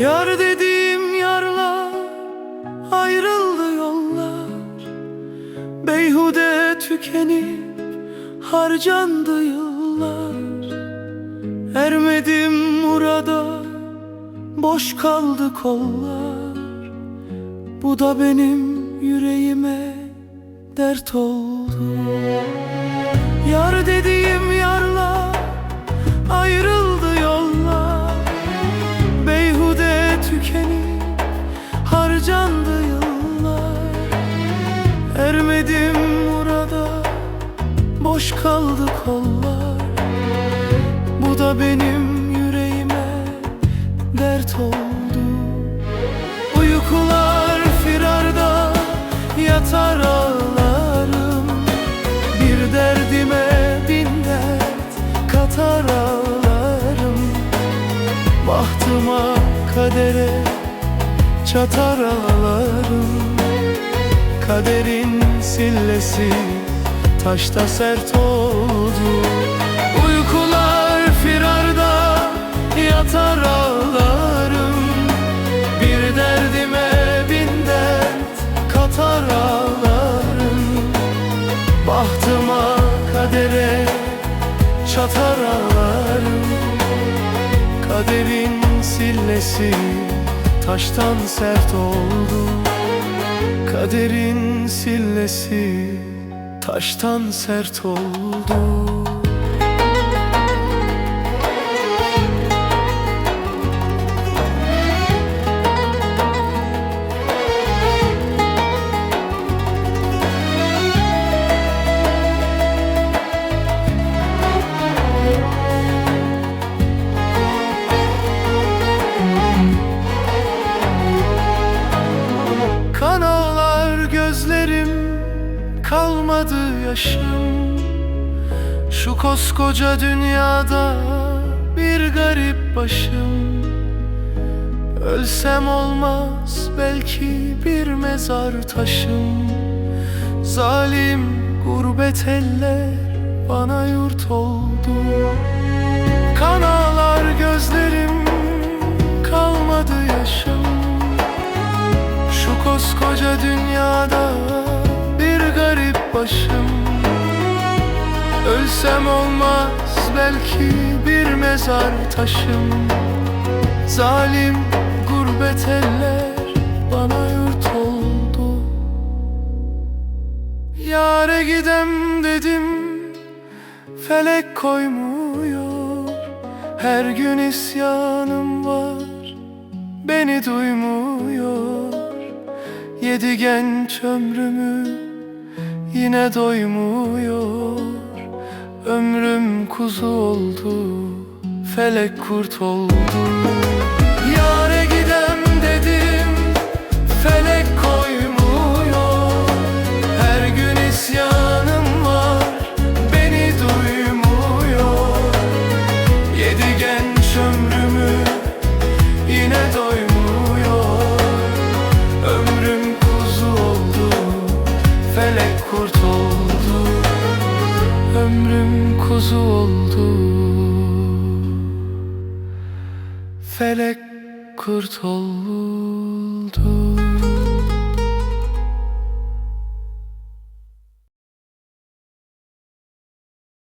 Yar dediğim yarlar ayrıldı yollar. Beyhude tükenip harcandı yıllar. Ermedim murada boş kaldı kollar. Bu da benim yüreğime dert oldu. Harcandı yıllar Ermedim murada boş kaldı kollar. Bu da benim yüreğime dert oldu. Uykular firarda yatar ağlarım. Bir derdime bin dert katar ağlarım. Bahtıma kadere çatar ağlarım. Kaderin sillesi taşta sert oldu. Uykular firarda yatar ağlarım. Bir derdime bin dert katar ağlarım. Bahtıma kadere çatar ağlarım. Kaderin sillesi taştan sert oldu. Kaderin sillesi taştan sert oldu kalmadı yaşım. Şu koskoca dünyada bir garip başım. Ölsem olmaz belki bir mezar taşım. Zalim gurbet eller bana yurt oldu. Kan ağlar gözlerim kalmadı yaşım. Şu koskoca dünyada başım. Ölsem olmaz belki bir mezar taşım. Zalim gurbet eller bana yurt oldu. Yare gidem dedim felek koymuyor. Her gün isyanım var beni duymuyor. Yedi genç ömrümü yine doymuyor. Ömrüm kuzu oldu, felek kurt oldu. Yare Ömrüm kuzu oldu, felek kurt oldu